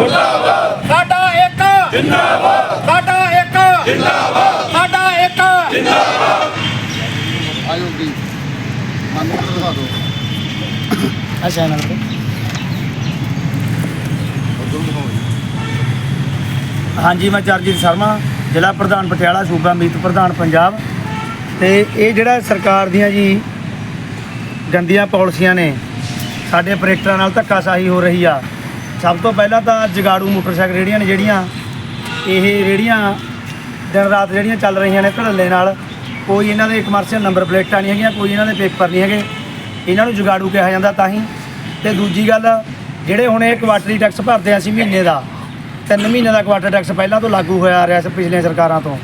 ਮੁਰਦਾਬਾਦ ਟਰਾਂਸਪੋਰਟ ਮੰਤਰੀ ਮੁਰਦਾਬਾਦ ਸਾਡਾ ਇੱਕ। ਜਿੰਦਾਬਾਦ ਸਾਡਾ ਇੱਕ। ਜਿੰਦਾਬਾਦ ਸਾਡਾ ਇੱਕ। ਆਇਓ ਜੀ। ਮੈਨੂੰ ਦਿਖਾ ਦਿਓ। ਅੱਛਾ ਇਹਨਾਂ ਨੂੰ। ਉਧਰ ਦਿਖਾਓ ਜੀ। ਹਾਂਜੀ ਮੈਂ ਚਰਜੀਤ ਸ਼ਰਮਾ ਜ਼ਿਲ੍ਹਾ ਪ੍ਰਧਾਨ ਪਟਿਆਲਾ ਸੂਬਾ ਮੀਤ ਪ੍ਰਧਾਨ ਪੰਜਾਬ। ਤੇ ਇਹ ਜਿਹੜਾ ਸਰਕਾਰ ਦੀਆਂ ਜੀ ਗੰਦੀਆਂ ਪਾਲਿਸੀਆਂ ਨੇ ਸਾਡੇ ਆਪਰੇਟਰਾਂ ਨਾਲ ਧੱਕਾਸ਼ਾਹੀ ਹੋ ਰਹੀ ਆ। ਸਭ ਤੋਂ ਪਹਿਲਾਂ ਤਾਂ ਜਗਾੜੂ ਮੋਟਰਸਾਈਕਲ ਰੇੜੀਆਂ ਨੇ ਜਿਹੜੀਆਂ, ਇਹ ਰੇੜੀਆਂ ਦਿਨ ਰਾਤ ਜਿਹੜੀਆਂ ਚੱਲ ਰਹੀਆਂ ਨੇ ਧੜੱਲੇ ਨਾਲ, ਕੋਈ ਇਹਨਾਂ ਦੇ ਕਮਰਸ਼ੀਅਲ ਨੰਬਰ ਪਲੇਟਾਂ ਨਹੀਂ ਹੈਗੀਆਂ, ਕੋਈ ਇਹਨਾਂ ਦੇ ਪੇਪਰ ਨਹੀਂ ਹੈਗੇ। ਇਹਨਾਂ ਨੂੰ ਜਗਾੜੂ ਕਿਹਾ ਜਾਂਦਾ ਤਾਂ ਹੀ। ਤੇ ਦੂਜੀ ਗੱਲ, ਜਿਹੜੇ ਹੁਣ ਇਹ ਕੁਆਟਰੀ ਟੈਕਸ ਭਰਦੇ ਆ ਅਸੀਂ ਮਹੀਨੇ ਦਾ, ਤਿੰਨ ਮਹੀਨੇ ਦਾ ਕੁਆਟਰ ਟੈਕਸ ਪਹਿਲਾਂ ਤੋਂ ਲਾਗੂ ਹੋਇਆ ਆ ਰਿਹਾ ਸੀ ਪਿਛਲੀਆਂ ਸਰਕਾਰਾਂ ਤੋਂ।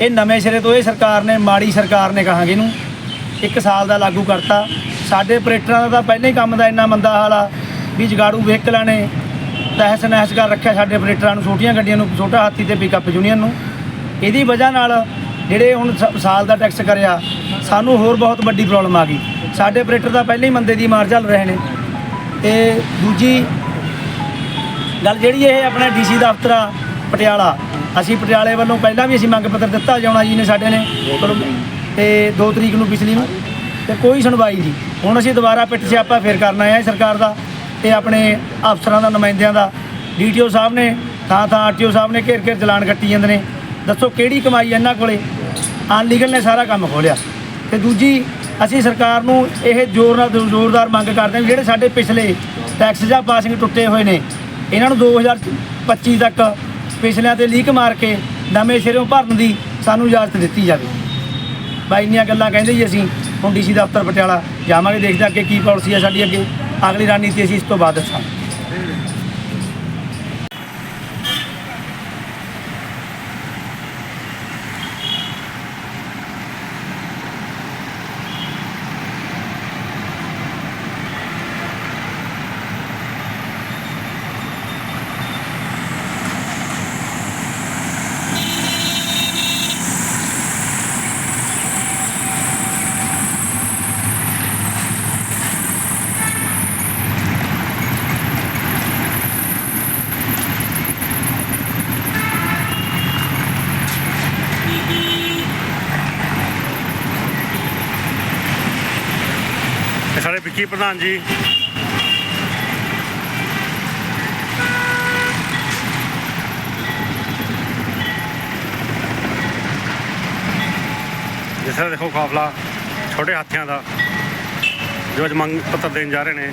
ਇਹ ਨਵੇਂ ਸਿਰੇ ਤੋਂ ਇਹ ਸਰਕਾਰ ਨੇ, ਮਾੜੀ ਸਰਕਾਰ ਨੇ ਕਹਾਂਗੇ ਇਹਨੂੰ, ਇੱਕ ਸਾਲ ਦਾ ਲਾਗੂ ਕਰਤਾ। ਸਾਡੇ ਆਪਰੇਟਰਾਂ ਦਾ ਤਾਂ ਪਹਿਲਾਂ ਹੀ ਕੰਮ ਦਾ ਇੰਨਾ ਮੰਦਾ ਹਾਲ ਆ। ਵੀ ਜਗਾੜੂ ਵਹੀਕਲਾਂ ਨੇ ਤਹਿਸ ਨਹਿਸ ਕਰ ਰੱਖਿਆ ਸਾਡੇ ਆਪਰੇਟਰਾਂ ਨੂੰ, ਛੋਟੀਆਂ ਗੱਡੀਆਂ ਨੂੰ, ਛੋਟਾ ਹਾਥੀ ਤੇ ਪਿਕਅਪ ਯੂਨੀਅਨ ਨੂੰ। ਇਹਦੀ ਵਜ੍ਹਾ ਨਾਲ ਜਿਹੜੇ ਹੁਣ ਸ- ਸਾਲ ਦਾ ਟੈਕਸ ਕਰਿਆ, ਸਾਨੂੰ ਹੋਰ ਬਹੁਤ ਵੱਡੀ ਪ੍ਰੋਬਲਮ ਆ ਗਈ। ਸਾਡੇ ਆਪਰੇਟਰ ਤਾਂ ਪਹਿਲਾਂ ਹੀ ਮੰਦੇ ਦੀ ਮਾਰ ਚੱਲ ਰਹੇ ਨੇ। ਤੇ ਦੂਜੀ ਗੱਲ ਜਿਹੜੀ ਇਹ ਆਪਣਾ ਡੀਸੀ ਦਫ਼ਤਰ ਆ, ਪਟਿਆਲਾ। ਅਸੀਂ ਪਟਿਆਲੇ ਵੱਲੋਂ ਪਹਿਲਾਂ ਵੀ ਅਸੀਂ ਮੰਗ ਪੱਤਰ ਦਿੱਤਾ ਜਾਣਾ ਜੀ ਨੇ ਸਾਡੇ ਨੇ। ਤੇ 2 ਤਰੀਕ ਨੂੰ ਪਿਛਲੀ ਨੂੰ। ਤੇ ਕੋਈ ਸੁਣਵਾਈ ਨਹੀਂ। ਹੁਣ ਅਸੀਂ ਦੁਬਾਰਾ ਪਿੱਟ ਸਿਆਪਾ ਫੇਰ ਕਰਨਾ ਹੈ ਸਰਕਾਰ ਦਾ। ਤੇ ਆਪਣੇ ਅਫਸਰਾਂ ਦਾ, ਨੁਮਾਇੰਦਿਆਂ ਦਾ, ਡੀਟੀਓ ਸਾਹਿਬ ਨੇ, ਥਾਂ ਥਾਂ ਆਰਟੀਓ ਸਾਹਿਬ ਨੇ ਘੇਰ ਘੇਰ ਚਲਾਨ ਕੱਟੀ ਜਾਂਦੇ ਨੇ। ਦੱਸੋ ਕਿਹੜੀ ਕਮਾਈ ਹੈ ਇਹਨਾਂ ਕੋਲੇ? ਅਨਲੀਗਲ ਨੇ ਸਾਰਾ ਕੰਮ ਖੋਲਿਆ। ਤੇ ਦੂਜੀ, ਅਸੀਂ ਸਰਕਾਰ ਨੂੰ ਇਹ ਜ਼ੋਰ ਨਾਲ ਜ਼ੋਰਦਾਰ ਮੰਗ ਕਰਦੇ ਹਾਂ ਜਿਹੜੇ ਸਾਡੇ ਪਿਛਲੇ ਟੈਕਸ ਜਾਂ ਪਾਸਿੰਗ ਟੁੱਟੇ ਹੋਏ ਨੇ, ਇਹਨਾਂ ਨੂੰ 2025 ਤੱਕ ਪਿਛਲਿਆਂ ਤੇ ਲੀਕ ਮਾਰ ਕੇ ਨਵੇਂ ਸਿਰੋਂ ਭਰਨ ਦੀ ਸਾਨੂੰ ਇਜਾਜ਼ਤ ਦਿੱਤੀ ਜਾਵੇ। ਬਾਈ ਇੰਨੀਆਂ ਗੱਲਾਂ ਕਹਿੰਦੇ ਜੀ ਅਸੀਂ ਹੁਣ ਡੀਸੀ ਦਫ਼ਤਰ ਪਟਿਆਲਾ ਜਾਵਾਂਗੇ, ਦੇਖਦੇ ਹਾਂ ਅੱਗੇ ਕੀ ਪਾਲਿਸੀ ਹੈ ਸਾਡੀ ਅੱਗੇ। ਅਗਲੀ ਰਣਨੀਤੀ ਅਸੀਂ ਇਸ ਤੋਂ ਬਾਅਦ ਦੱਸਾਂਗੇ। ਸਾਡੇ ਵਿੱਕੀ ਪ੍ਰਧਾਨ ਜੀ। ਜਿਸ ਤਰ੍ਹਾਂ ਦੇਖੋ, ਕਾਫਲਾ ਛੋਟੇ ਹਾਥੀਆਂ ਦਾ, ਜੋ ਅੱਜ ਮੰਗ ਪੱਤਰ ਦੇਣ ਜਾ ਰਹੇ ਨੇ।